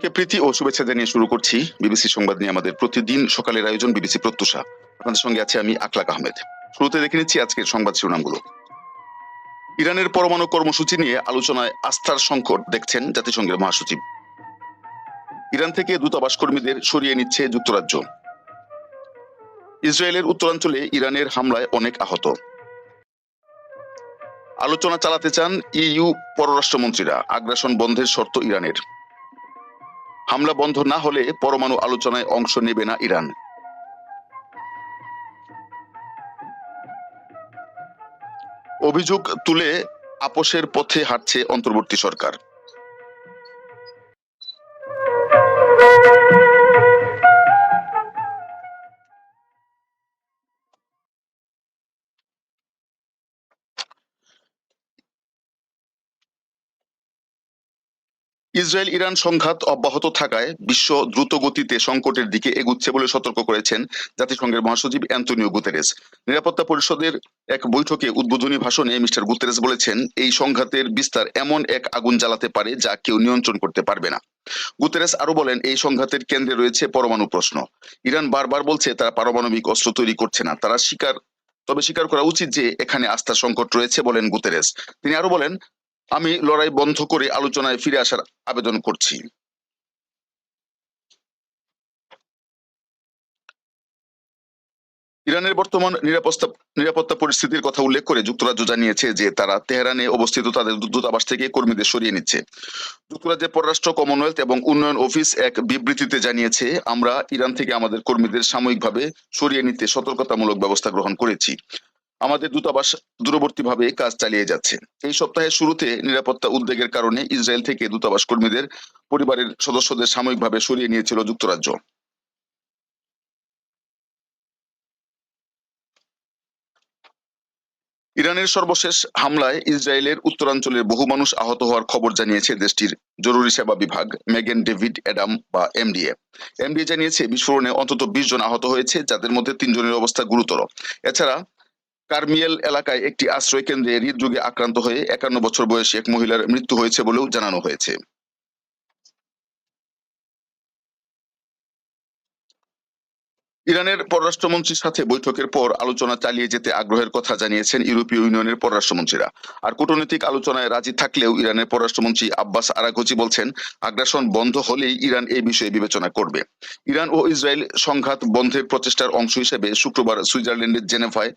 সবাইকে প্রীতি ও শুভেচ্ছা জানিয়ে শুরু করছি বিবিসি সংবাদ নিয়ে আমাদের প্রতিদিন সকালের আয়োজন বিবিসি প্রত্যুষা। আপনাদের সঙ্গে আছে আমি আকলাক আহমেদ। শুরুতে দেখে নিচ্ছি আজকের সংবাদ শিরোনামগুলো। ইরানের পরমাণু কর্মসূচি নিয়ে আলোচনায় আস্থার সংকট দেখছেন জাতিসংঘের মহাসচিব। ইরান থেকে দূতাবাস কর্মীদের সরিয়ে নিচ্ছে যুক্তরাজ্য। ইসরায়েলের উত্তরাঞ্চলে ইরানের হামলায় অনেক আহত। আলোচনা চালাতে চান ইইউ পররাষ্ট্রমন্ত্রীরা। আগ্রাসন বন্ধের শর্ত ইরানের। হামলা বন্ধ না হলে পরমাণু আলোচনায় অংশ নেবে না ইরান। অভিযোগ তুলে আপোষের পথে হাঁটছে অন্তর্বর্তী সরকার। ইসরায়েল ইরান সংঘাত অব্যাহত থাকায় বিশ্ব দ্রুত গতিতে সংকটের দিকে এগুচ্ছে বলে সতর্ক করেছেন জাতিসংঘের মহাসচিব অ্যান্তনিও গুতেরেস। নিরাপত্তা পরিষদের এক বৈঠকে উদ্বোধনী ভাষণে মিস্টার গুতেরেস বলেছেন, এই সংঘাতের বিস্তার এমন এক আগুন জ্বালাতে পারে যা কেউ নিয়ন্ত্রণ করতে পারবে না। গুতেরেস আরও বলেন, এই সংঘাতের কেন্দ্রে রয়েছে পরমাণু প্রশ্ন। ইরান বারবার বলছে, তারা পারমাণবিক অস্ত্র তৈরি করছে না। তারা স্বীকার, তবে স্বীকার করা উচিত যে, এখানে আস্থার সংকট রয়েছে বলেন গুতেরেস। তিনি আরও বলেন আমি লড়াই বন্ধ করে আলোচনায় ফিরে আসার আবেদন করছি। ইরানের বর্তমান নিরাপত্তা নিরাপত্তা পরিস্থিতির কথা উল্লেখ করে যুক্তরাজ্য জানিয়েছে যে তারা তেহরানে অবস্থিত তাদের দূতাবাস থেকে কর্মীদের সরিয়ে নিচ্ছে। যুক্তরাজ্যের পররাষ্ট্র কমনওয়েলথ এবং উন্নয়ন অফিস এক বিবৃতিতে জানিয়েছে, আমরা ইরান থেকে আমাদের কর্মীদের সাময়িকভাবে সরিয়ে নিতে সতর্কতামূলক ব্যবস্থা গ্রহণ করেছি। আমাদের দূতাবাস দূরবর্তীভাবে কাজ চালিয়ে যাচ্ছে। এই সপ্তাহের শুরুতে নিরাপত্তা উদ্বেগের কারণে ইসরায়েল থেকে দূতাবাস কর্মীদের পরিবারের সদস্যদের সাময়িকভাবে সরিয়ে নিয়েছিল যুক্তরাজ্য। ইরানের সর্বশেষ হামলায় ইসরায়েলের উত্তরাঞ্চলের বহু মানুষ আহত হওয়ার খবর জানিয়েছে দেশটির জরুরি সেবা বিভাগ, মেগেন ডেভিড অ্যাডাম বা এমডিএ। এমডিএ জানিয়েছে, বিস্ফোরণে অন্তত বিশ জন আহত হয়েছে, যাদের মধ্যে তিনজনের অবস্থা গুরুতর। এছাড়া কার্মিয়েল এলাকায় একটি আশ্রয় কেন্দ্রে হৃদরোগে আক্রান্ত হয়ে একান্ন বছর বয়সী এক মহিলার মৃত্যু হয়েছে বলেও জানানো হয়েছে। ইরানের পররাষ্ট্রমন্ত্রীর সাথে বৈঠকের পর আলোচনা চালিয়ে যেতে আগ্রহের কথা জানিয়েছেন ইউরোপীয় ইউনিয়নের পররাষ্ট্রমন্ত্রীরা। আর কূটনৈতিক আলোচনায় রাজি থাকলেও ইরানের পররাষ্ট্রমন্ত্রী আব্বাস আরাঘচি বলছেন, আগ্রাসন বন্ধ হলেই ইরান এই বিষয়ে বিবেচনা করবে। ইরান ও ইসরায়েল সংঘাত বন্ধের প্রচেষ্টার অংশ হিসেবে শুক্রবার সুইজারল্যান্ডের জেনেভায়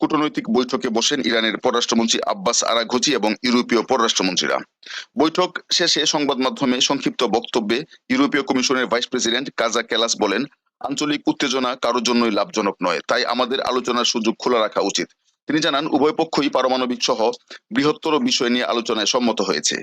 কূটনৈতিক বৈঠকে বসেন ইরানের পররাষ্ট্রমন্ত্রী আব্বাস আরাঘচি এবং ইউরোপীয় পররাষ্ট্রমন্ত্রীরা। বৈঠক শেষে সংবাদ মাধ্যমে সংক্ষিপ্ত বক্তব্যে ইউরোপীয় কমিশনের ভাইস প্রেসিডেন্ট কাজা কেলাস বলেন, আঞ্চলিক উত্তেজনা কারোর জন্যই লাভজনক নয়, তাই আমাদের আলোচনার সুযোগ খোলা রাখা উচিত। তিনি জানান, উভয় পক্ষই পারমাণবিক সহ বৃহত্তর বিষয় নিয়ে আলোচনায় সম্মত হয়েছে।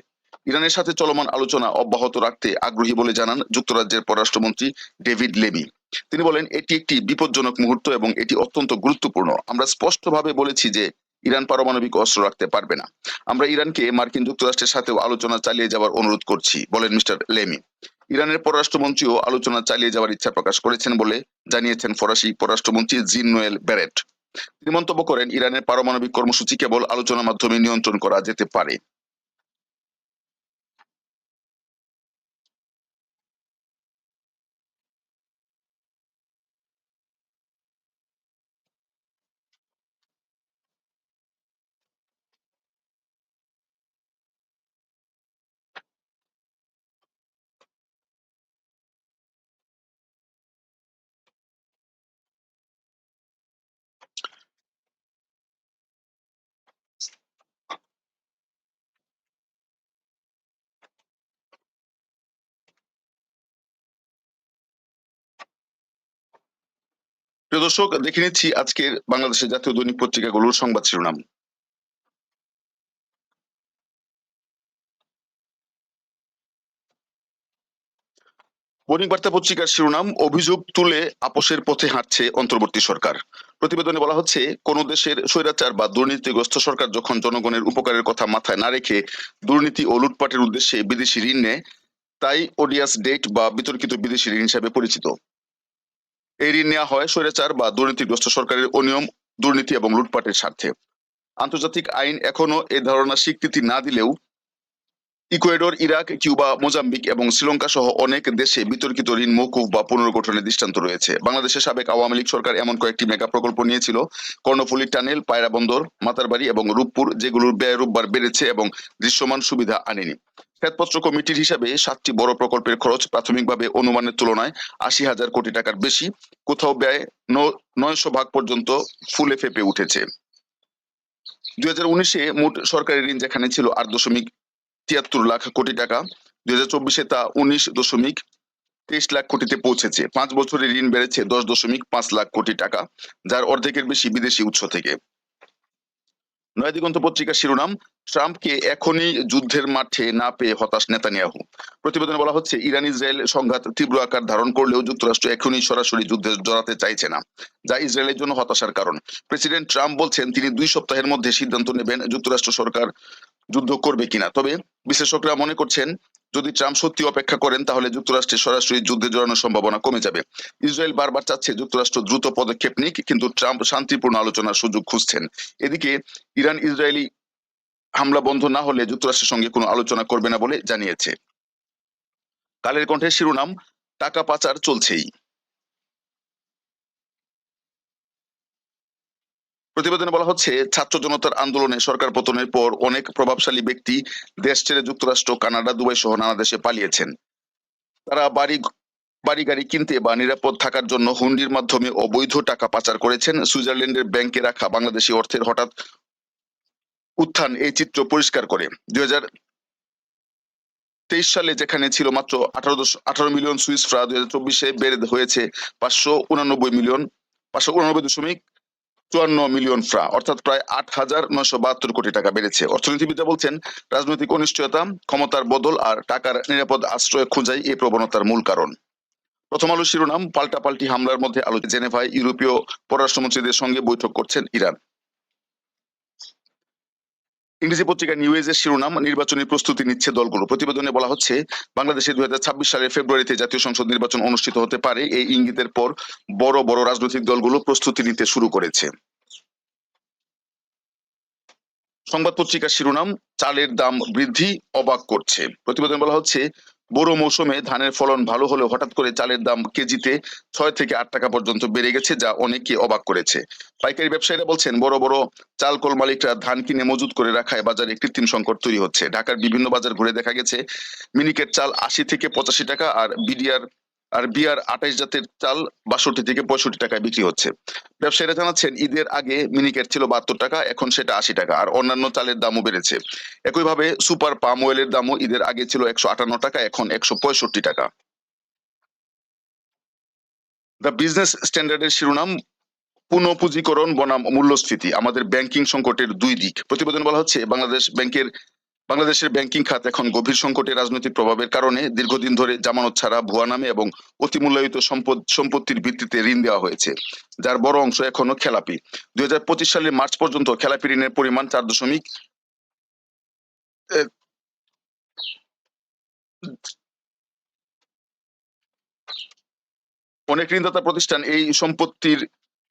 ইরানের সাথে চলমান আলোচনা অব্যাহত রাখতে আগ্রহী বলে জানান যুক্তরাজ্যের পররাষ্ট্রমন্ত্রী ডেভিড লেবি তিনি বলেন, এটি একটি বিপজ্জনক মুহূর্ত এবং এটি অত্যন্ত গুরুত্বপূর্ণ। আমরা স্পষ্টভাবে বলেছি যে ইরান পারমাণবিক অস্ত্র রাখতে পারবে না। আমরা ইরানকে মার্কিন যুক্তরাষ্ট্রের সাথেও আলোচনা চালিয়ে যাওয়ার অনুরোধ করছি, বলেন মিস্টার লেমি। ইরানের পররাষ্ট্রমন্ত্রীও আলোচনা চালিয়ে যাওয়ার ইচ্ছা প্রকাশ করেছেন বলে জানিয়েছেন ফরাসি পররাষ্ট্রমন্ত্রী জিন নোয়েল ব্যারেট। তিনি মন্তব্য করেন, ইরানের পারমাণবিক কর্মসূচি কেবল আলোচনার মাধ্যমে নিয়ন্ত্রণ করা যেতে পারে। প্রিয় দর্শক, দেখে নিচ্ছি আজকের বাংলাদেশের জাতীয় দৈনিক পত্রিকাগুলোর সংবাদ শিরোনাম। বণিক বার্তা পত্রিকার শিরোনাম, অভিযোগ তুলে আপোষের পথে হাঁটছে অন্তর্বর্তী সরকার। প্রতিবেদনে বলা হচ্ছে, কোন দেশের স্বৈরাচার বা দুর্নীতিগ্রস্ত সরকার যখন জনগণের উপকারের কথা মাথায় না রেখে দুর্নীতি ও লুটপাটের উদ্দেশ্যে বিদেশি ঋণ নেয়, তাই ওডিয়াস ডেট বা বিতর্কিত বিদেশি ঋণ হিসাবে পরিচিত। এই ঋণ নেওয়া হয় স্বৈরাচার বা দুর্নীতিগ্রস্ত সরকারের অনিয়ম, দুর্নীতি এবং লুটপাটের স্বার্থে। আন্তর্জাতিক আইন এখনও এ ধারণা স্বীকৃতি না দিলেও ইকুয়েডর, ইরাক, কিউবা, মোজাম্বিক এবং শ্রীলঙ্কা সহ অনেক দেশে বিতর্কিত ঋণ, মৌকুফ বা পুনর্গঠনের দৃষ্টান্ত রয়েছে। বাংলাদেশের সাবেক আওয়ামী লীগ সরকার এমন কয়েকটি মেগা প্রকল্প নিয়েছিল। কর্ণফুলী টানেল পায়রা বন্দর মাতারবাড়ি এবং রূপপুর, যেগুলোর ব্যয় রোববার বেড়েছে এবং দৃশ্যমান সুবিধা আনেনি। শ্বেতপত্র কমিটির হিসাবে সাতটি বড় প্রকল্পের খরচ প্রাথমিকভাবে অনুমানের তুলনায় আশি হাজার কোটি টাকার বেশি। কোথাও ব্যয় নয়শো ভাগ পর্যন্ত ফুলে ফেপে উঠেছে। দুই হাজার উনিশে মোট সরকারি ঋণ যেখানে ছিল আট দশমিক তিয়াত্তর লাখ কোটি টাকা, দুই হাজার চব্বিশে তা উনিশ দশমিক তেইশ লাখ কোটিতে পৌঁছেছে। পাঁচ বছরে ঋণ বেড়েছে দশ দশমিক পাঁচ লাখ কোটি টাকা, যার অর্ধেকের বেশি বিদেশি উৎস থেকে। নয় দিগন্ত পত্রিকার শিরোনাম, ট্রাম্পকে এখনই যুদ্ধের মাঠে না পেয়ে হতাশ নেতানিয়াহু। প্রতিবেদনে বলা হচ্ছে, ইরান ইসরায়েল সংঘাত তীব্র আকার ধারণ করলেও যুক্তরাষ্ট্র এখনই সরাসরি যুদ্ধে জড়াতে চাইছে না, যা ইসরায়েলের জন্য হতাশার কারণ। প্রেসিডেন্ট ট্রাম্প বলছেন, তিনি দুই সপ্তাহের মধ্যে সিদ্ধান্ত নেবেন যুক্তরাষ্ট্র সরকার যুদ্ধ করবে কিনা। তবে বিশ্লেষকরা মনে করছেন যদি ট্রাম্প সত্যি অপেক্ষা করেন, তাহলে যুক্তরাষ্ট্রের সরাসরি যুদ্ধে জড়ানোর সম্ভাবনা কমে যাবে। ইসরায়েল বারবার চাচ্ছে যুক্তরাষ্ট্র দ্রুত পদক্ষেপ নিক, কিন্তু ট্রাম্প শান্তিপূর্ণ আলোচনার সুযোগ খুঁজছেন। এদিকে ইরান ইসরায়েলি হামলা বন্ধ না হলে যুক্তরাষ্ট্রের সঙ্গে কোনো আলোচনা করবে না বলে জানিয়েছে। কালের কণ্ঠের শিরোনাম, টাকা পাচার চলছেই। প্রতিবেদনে বলা হচ্ছে, ছাত্র জনতার আন্দোলনে সরকার পতনের পর অনেক প্রভাবশালী ব্যক্তি দেশ ছেড়ে যুক্তরাষ্ট্র, কানাডা, দুবাই সহ নানা দেশে পালিয়েছেন। তারা বাড়ি বাড়ি গাড়ি কিনতে বা নিরাপদ থাকার জন্য হুন্ডির মাধ্যমে অবৈধ টাকা পাচার করেছেন সুইজারল্যান্ডের ব্যাংকে রাখা বাংলাদেশি অর্থের হঠাৎ উত্থান এই চিত্র পরিষ্কার করে। দুই তেইশ সালে যেখানে ছিল মাত্র আঠারো আঠারো মিলিয়ন সুইস ফ্রা, দুই হাজার চব্বিশে বেড়ে হয়েছে পাঁচশো উনানব্বই মিলিয়ন, পাঁচশো উনানব্বই দশমিক চুয়ান্ন মিলিয়ন ফ্রা, অর্থাৎ প্রায় আট হাজার নয়শো বাহাত্তর কোটি টাকা বেড়েছে। অর্থনীতিবিদরা বলছেন, রাজনৈতিক অনিশ্চয়তা, ক্ষমতার বদল আর টাকার নিরাপদ আশ্রয় খোঁজাই এই প্রবণতার মূল কারণ। প্রথম আলো শিরোনাম, পাল্টাপাল্টি হামলার মধ্যে আলোচনা জেনেভায় ইউরোপীয় পররাষ্ট্রমন্ত্রীদের সঙ্গে বৈঠক করছেন ইরান। ইংরেজি পত্রিকা নিউজের শিরোনাম, নির্বাচনী প্রস্তুতি নিচ্ছে দলগুলো। প্রতিবেদনে বলা হচ্ছে, বাংলাদেশে দুই সালের ফেব্রুয়ারিতে জাতীয় সংসদ নির্বাচন অনুষ্ঠিত হতে পারে। এই ইঙ্গিতের পর বড় বড় রাজনৈতিক দলগুলো প্রস্তুতি নিতে শুরু করেছে। সংবাদ পত্রিকার শিরোনাম, চালের দাম বৃদ্ধি, অবাক করছে। প্রতিবেদন বলা হচ্ছে বোরো মৌসুমে ধানের ফলন ভালো হলেও হঠাৎ করে চালের দাম কেজিতে ছয় থেকে আট টাকা পর্যন্ত বেড়ে গেছে, যা অনেককে অবাক করেছে। পাইকারি ব্যবসায়ীরা বলছেন বড় বড় চাল কল মালিকরা ধান কিনে মজুত করে রাখায় বাজারে কৃত্রিম সংকট তৈরি হচ্ছে। ঢাকার বিভিন্ন বাজার ঘুরে দেখা গেছে, মিনিকেট চাল আশি থেকে পঁচাশি টাকা আর বিডিআর আর বিয়ার আঠাইশ জাতের চাল বাষট্টি থেকে পঁয়ষট্টি টাকায় বিক্রি হচ্ছে। ব্যবসায়ীরা জানাচ্ছেন, ঈদের আগে মিনিকেট ছিল বাহাত্তর টাকা, এখন সেটা আশি টাকা, আর অন্যান্য চালের দামও বেড়েছে। একইভাবে সুপার পাম অয়েলের দামও ঈদের আগে ছিল একশো আটান্ন টাকা, এখন একশো পঁয়ষট্টি টাকা। দ্য বিজনেস স্ট্যান্ডার্ডের শিরোনাম, পুনঃপুঁজিকরণ বনাম মূল্যস্ফীতি, আমাদের ব্যাংকিং সংকটের দুই দিক। প্রতিবেদন বলা হচ্ছে, বাংলাদেশ ব্যাংকের বাংলাদেশের ব্যাংকিং খাত এখন গভীর সংকটে রাজনৈতিক প্রভাবের কারণে দীর্ঘদিন ধরে জামানত ছাড়া ভুয়া নামে এবং অতিমূল্যায়িত সম্পদ, সম্পত্তির ভিত্তিতে ঋণ দেওয়া হয়েছে, যার বড় অংশ এখনও খেলাপি। দুই হাজার পঁচিশ সালের মার্চ পর্যন্ত খেলাপি ঋণের পরিমাণ চার দশমিক অনেক ঋণদাতা প্রতিষ্ঠান এই সম্পত্তির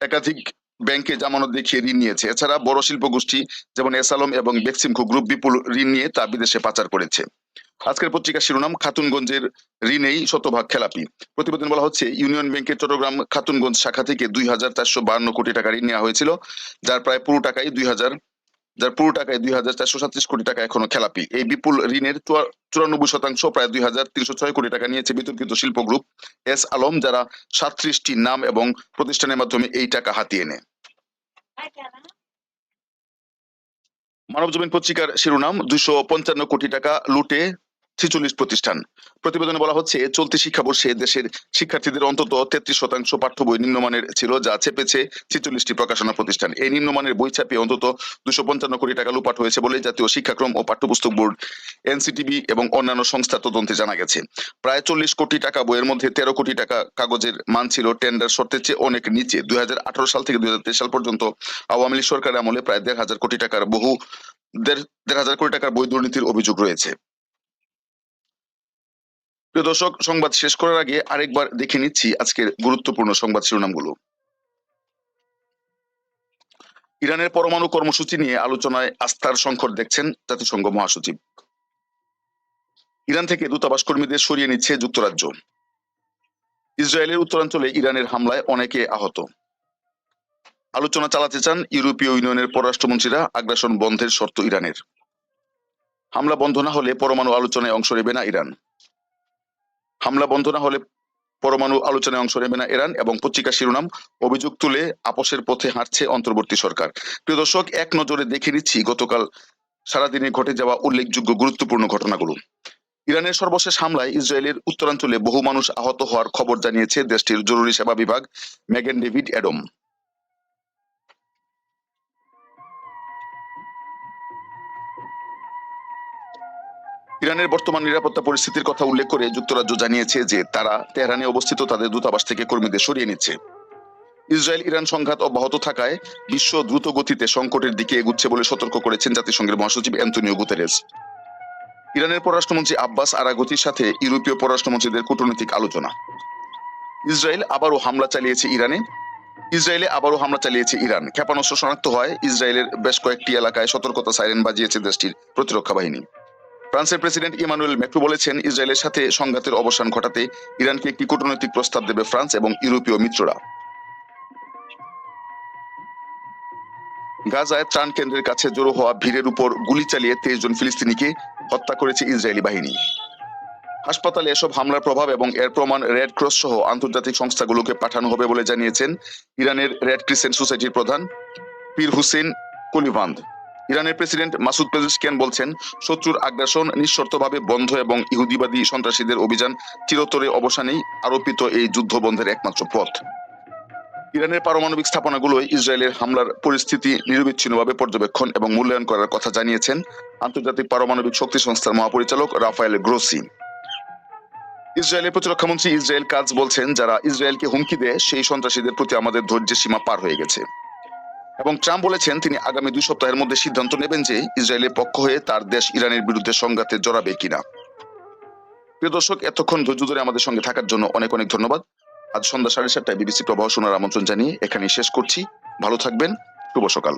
একাধিক ব্যাংকে জামানত দেখিয়ে ঋণ নিয়েছে। এছাড়া বড় শিল্প গোষ্ঠী যেমন এসালম এবং বেক্সিমকো গ্রুপ বিপুল ঋণ নিয়ে তা বিদেশে পাচার করেছে। আজকের পত্রিকার শিরোনাম, খাতুনগঞ্জের ঋণেই শতভাগ খেলাপি। প্রতিবেদন বলা হচ্ছে, ইউনিয়ন ব্যাংকের চট্টগ্রাম খাতুনগঞ্জ শাখা থেকে দুই হাজার চারশো বাহান্ন কোটি টাকা ঋণ নেওয়া হয়েছিল, যার প্রায় পুরো টাকাই দুই হাজার যার পুরো টাকায় দুই হাজার চারশো সাতত্রিশ কোটি টাকা এখনও খেলাপি। এই বিপুল ঋণের চুরানব্বই শতাংশ প্রায় দুই হাজার তিনশো ছয় কোটি টাকা নিয়েছে বিতর্কিত শিল্প গ্রুপ এস আলম, যারা সাতত্রিশটি নাম এবং প্রতিষ্ঠানের মাধ্যমে এই টাকা হাতিয়ে নেয়। মানবজমিন পত্রিকার শিরোনাম দুইশো পঞ্চান্ন কোটি টাকা লুটে ছেচল্লিশ প্রতিষ্ঠান। প্রতিবেদনে বলা হচ্ছে, চলতি শিক্ষাবর্ষে দেশের শিক্ষার্থীদের অন্তত তেত্রিশ শতাংশ পাঠ্য বই নিম্নমানের ছিল, যা চেপেছে ছেচল্লিশটি প্রকাশনা প্রতিষ্ঠান। এই নিম্নমানের বই ছাপিয়ে অন্তত দুশো পঞ্চান্ন কোটি টাকা লুপাট হয়েছে বলে জাতীয় শিক্ষাক্রম ও পাঠ্যপুস্তক বোর্ড, এনসিটিবি এবং অন্যান্য সংস্থা তদন্তে জানা গেছে। প্রায় চল্লিশ কোটি টাকা বইয়ের মধ্যে তেরো কোটি টাকা কাগজের মান ছিল টেন্ডার শর্তের চেয়ে অনেক নিচে। দুই হাজার আঠারো সাল থেকে দুই হাজার তেইশ সাল পর্যন্ত আওয়ামী লীগ সরকারের আমলে প্রায় দেড় হাজার কোটি টাকার বহু দেড় হাজার কোটি টাকার বই দুর্নীতির অভিযোগ রয়েছে। প্রিয় দর্শক, সংবাদ শেষ করার আগে আরেকবার দেখে নিচ্ছি আজকের গুরুত্বপূর্ণ সংবাদ শিরোনামগুলো। ইরানের পরমাণু কর্মসূচি নিয়ে আলোচনায় আস্থার সংকট দেখছেন জাতিসংঘ মহাসচিব। ইরান থেকে দূতাবাস কর্মীদের সরিয়ে নিচ্ছে যুক্তরাজ্য। ইসরায়েলের উত্তরাঞ্চলে ইরানের হামলায় অনেকে আহত। আলোচনা চালাতে চান ইউরোপীয় ইউনিয়নের পররাষ্ট্রমন্ত্রীরা, আগ্রাসন বন্ধের শর্ত ইরানের। হামলা বন্ধ না হলে পরমাণু আলোচনায় অংশ নেবে না ইরান। হামলা বন্ধ না হলে পরমাণু আলোচনায় অংশ নেবে না ইরান এবং পত্রিকা শিরোনাম, অভিযোগ তুলে আপোষের পথে হাঁটছে অন্তর্বর্তী সরকার। প্রিয় দর্শক, এক নজরে দেখে নিচ্ছি গতকাল সারাদিনে ঘটে যাওয়া উল্লেখযোগ্য গুরুত্বপূর্ণ ঘটনাগুলো। ইরানের সর্বশেষ হামলায় ইসরায়েলের উত্তরাঞ্চলে বহু মানুষ আহত হওয়ার খবর জানিয়েছে দেশটির জরুরি সেবা বিভাগ ম্যাগেন ডেভিড অ্যাডম। ইরানের বর্তমান নিরাপত্তা পরিস্থিতির কথা উল্লেখ করে যুক্তরাজ্য জানিয়েছে যে তারা তেহরানে অবস্থিত তাদের দূতাবাস থেকে কর্মীদের সরিয়ে নিচ্ছে। ইসরায়েল ইরান সংঘাত অব্যাহত থাকায় বিশ্ব দ্রুত গতিতে সংকটের দিকে এগুচ্ছে বলে সতর্ক করেছেন জাতিসংঘের মহাসচিব অ্যান্টনিও গুতেরেস। ইরানের পররাষ্ট্রমন্ত্রী আব্বাস আরাগতির সাথে ইউরোপীয় পররাষ্ট্রমন্ত্রীদের কূটনৈতিক আলোচনা। ইসরায়েল আবারও হামলা চালিয়েছে ইরানে। ইসরায়েলে আবারও হামলা চালিয়েছে ইরান। ক্ষেপণাস্ত্র শনাক্ত হয় ইসরায়েলের বেশ কয়েকটি এলাকায় সতর্কতা সাইরেন বাজিয়েছে দেশটির প্রতিরক্ষা বাহিনী। ফ্রান্সের প্রেসিডেন্ট ইমানুয়েল ম্যাক্রো বলেছেন, ইসরায়েলের সাথে সংঘাতের অবসান ঘটাতে ইরানকে একটি কূটনৈতিক প্রস্তাব দেবে ফ্রান্স এবং ইউরোপীয় মিত্ররা। গাজায় ত্রাণ কেন্দ্রের কাছে জড়ো হওয়া ভিড়ের উপর গুলি চালিয়ে তেইশ জন ফিলিস্তিনিকে হত্যা করেছে ইসরায়েলি বাহিনী। হাসপাতালে এসব হামলার প্রভাব এবং এর প্রমাণ রেড ক্রস সহ আন্তর্জাতিক সংস্থাগুলোকে পাঠানো হবে বলে জানিয়েছেন ইরানের রেড ক্রিসেন্ট সোসাইটির প্রধান পীর হুসেন কলিভান্দ। ইরানের প্রেসিডেন্ট মাসুদ পেজেশকিয়ান বলছেন, শত্রুর আগ্রাসন নিঃশর্তভাবে বন্ধ এবং ইহুদিবাদী সন্ত্রাসীদের অভিযান চিরতরে অবসানেই আরোপিত এই যুদ্ধ বন্ধের একমাত্র পথ। ইরানের পারমাণবিক স্থাপনাগুলোয় ইসরায়েলের হামলার পরিস্থিতি নিরবিচ্ছিন্নভাবে পর্যবেক্ষণ এবং মূল্যায়ন করার কথা জানিয়েছেন আন্তর্জাতিক পারমাণবিক শক্তি সংস্থার মহাপরিচালক রাফায়েল গ্রোসি। ইসরায়েলের প্রতিরক্ষামন্ত্রী ইসরায়েল কাজ বলছেন, যারা ইসরায়েলকে হুমকি দেয়, সেই সন্ত্রাসীদের প্রতি আমাদের ধৈর্যের সীমা পার হয়ে গেছে। এবং ট্রাম্প বলেছেন তিনি আগামী দুই সপ্তাহের মধ্যে সিদ্ধান্ত নেবেন যে ইসরায়েলের পক্ষ হয়ে তার দেশ ইরানের বিরুদ্ধে সংঘাতে জড়াবে কিনা। প্রিয় দর্শক, এতক্ষণ ধৈর্য ধরে আমাদের সঙ্গে থাকার জন্য অনেক অনেক ধন্যবাদ। আজ সন্ধ্যা সাড়ে সাতটায় বিবিসি প্রবাহ শোনার আমন্ত্রণ জানিয়ে এখানেই শেষ করছি। ভালো থাকবেন, শুভ সকাল।